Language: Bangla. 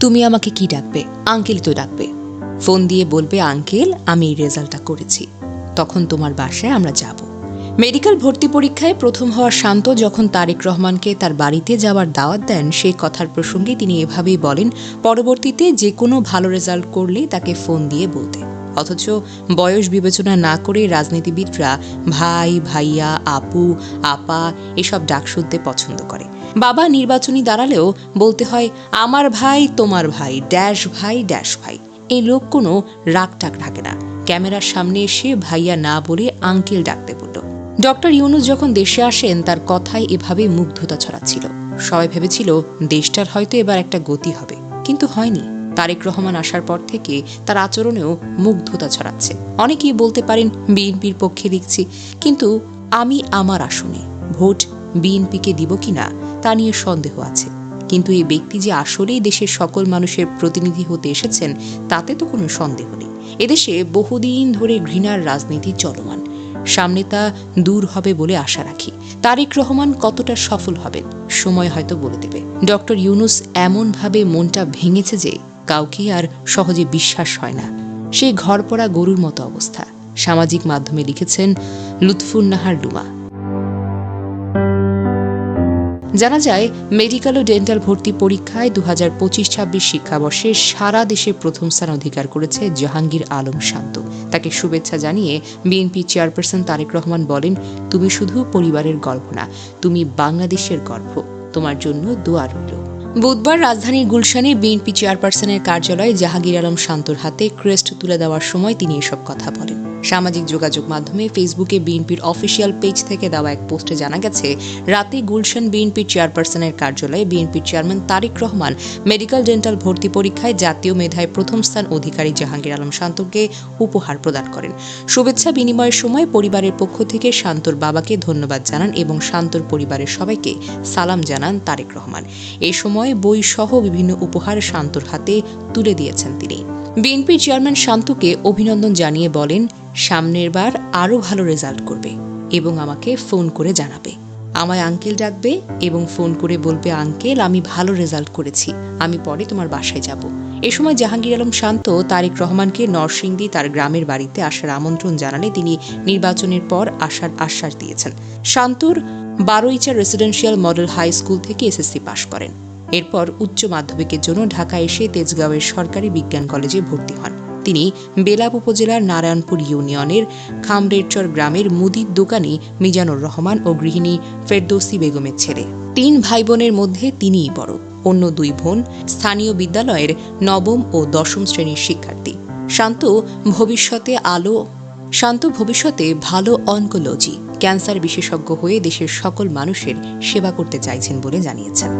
তুমি আমাকে কি ডাকবে? আঙ্কেল তো ডাকবে। ফোন দিয়ে বলবে, আঙ্কেল, আমি এই রেজাল্টটা করেছি। তখন তোমার বাসায় আমরা যাব। মেডিকেল ভর্তি পরীক্ষায় প্রথম হওয়া শান্ত যখন তারেক রহমানকে তার বাড়িতে যাওয়ার দাওয়াত দেন সেই কথার প্রসঙ্গে তিনি এভাবেই বলেন, পরবর্তীতে যে কোনো ভালো রেজাল্ট করলে তাকে ফোন দিয়ে বলতে। অথচ বয়স বিবেচনা না করে রাজনীতিবিদরা ভাই, ভাইয়া, আপু, আপা এসব ডাক শুনতে পছন্দ করে। বাবা নির্বাচনী দাঁড়ালেও বলতে হয়, আমার ভাই, তোমার ভাই, ড্যাশ ভাই ড্যাশ ভাই। এই লোক কোনো রাগ টাক ঢাকে না। ক্যামেরার সামনে এসে ভাইয়া না বলে আঙ্কেল ডাকতে বলল। ডক্টর ইউনুস যখন দেশে আসেন, তার কথায় এভাবে মুগ্ধতা ছড়াচ্ছিল। সবাই ভেবেছিল, দেশটার হয়তো এবার একটা গতি হবে। কিন্তু হয়নি। তারেক রহমান আসার পর থেকে তার আচরণেও মুগ্ধতা ছড়াচ্ছে। অনেকেই বলতে পারেন, বিএনপির পক্ষে লিখছি কিন্তু আমি আমার আসনে ভোট বিএনপিকে দিব কিনা তা নিয়ে সন্দেহ আছে। কিন্তু এই ব্যক্তি যে আসলেই দেশের সকল মানুষের প্রতিনিধি হতে এসেছেন, তাতে তো কোনো সন্দেহ নেই। এদেশে বহুদিন ধরে ঘৃণার রাজনীতি চলমান। সামনে তা দূর হবে বলে আশা রাখি। তারেক রহমান কতটা সফল হবেন, সময় হয়তো বলে দেবে। ডক্টর ইউনুস এমনভাবে মনটা ভেঙেছে যে কাউকে আর সহজে বিশ্বাস হয় না। সেই ঘরপড়া গরুর মতো অবস্থা। সামাজিক মাধ্যমে লিখেছেন লুৎফুন্নাহার লুমা। জানা যায়, মেডিকেল ও ডেন্টাল ভর্তি পরীক্ষায় দু হাজার পঁচিশ ছাব্বিশ শিক্ষাবর্ষে সারা দেশে প্রথম স্থান অধিকার করেছে জাহাঙ্গীর আলম শান্ত। তাকে শুভেচ্ছা জানিয়ে বিএনপি চেয়ারপারসন তারেক রহমান বলেন, তুমি শুধু পরিবারের গর্ব না, তুমি বাংলাদেশের গর্ব। তোমার জন্য দোয়া রইল। বুধবার রাজধানীর গুলশানে বিএনপি চেয়ারপারসনের কার্যালয়ে জাহাঙ্গীর আলম শান্তর হাতে ক্রেস্ট তুলে দেওয়ার সময় তিনি এসব কথা বলেন। সামাজিক যোগাযোগ মাধ্যমে ফেসবুকে বিএনপির অফিসিয়াল পেজ থেকে দেওয়া এক পোস্টে জানা গেছে, রাতে গুলশান বিএনপির চেয়ারপারসনের কার্যালয়ে বিএনপির chairman Tarek Rahman medical dental ভর্তি পরীক্ষায় জাতীয় মেধায় প্রথম স্থান অধিকারী জাহাঙ্গীর আলম শান্তকে উপহার প্রদান করেন। শুভেচ্ছা বিনিময়ের সময় পরিবারের পক্ষ থেকে শান্তর বাবাকে ধন্যবাদ জানান এবং শান্তর পরিবারের সবাইকে সালাম জানান তারেক রহমান। এই সময় বই সহ বিভিন্ন উপহার শান্তর হাতে তুলে দিয়েছেন তিনি। বিএনপি চেয়ারম্যান শান্তুকে অভিনন্দন জানিয়ে বলেন, সামনের বার আরও ভালো রেজাল্ট করবে এবং আমাকে ফোন করে জানাবে। আমায় আঙ্কেল ডাকবে এবং ফোন করে বলবে, আঙ্কেল, আমি ভালো রেজাল্ট করেছি, আমি পরে তোমার বাসায় যাব এ সময় জাহাঙ্গীর আলম শান্ত, তারেক রহমানকে নরসিংদী তার গ্রামের বাড়িতে আসার আমন্ত্রণ জানালে তিনি নির্বাচনের পর আসার আশ্বাস দিয়েছেন। শান্তর Baroicha residential model high school থেকে এসএসসি পাশ করেন। এরপর উচ্চ মাধ্যমিকের জন্য ঢাকা এসে তেজগাঁওয়ের সরকারি বিজ্ঞান কলেজে ভর্তি হন। তিনি বেলাব উপজেলার নারায়ণপুর ইউনিয়নের খামরেরচর গ্রামের মুদির দোকানে মিজানুর রহমান ও গৃহিণী ফেরদৌসি বেগমের ছেলে। তিন ভাই বোনের মধ্যে তিনিই বড়। অন্য দুই বোন স্থানীয় বিদ্যালয়ের নবম ও দশম শ্রেণির শিক্ষার্থী। শান্ত ভবিষ্যতে আলো, শান্ত ভবিষ্যতে ভালো অনকোলজি, ক্যান্সার বিশেষজ্ঞ হয়ে দেশের সকল মানুষের সেবা করতে চাইছেন বলে জানিয়েছেন।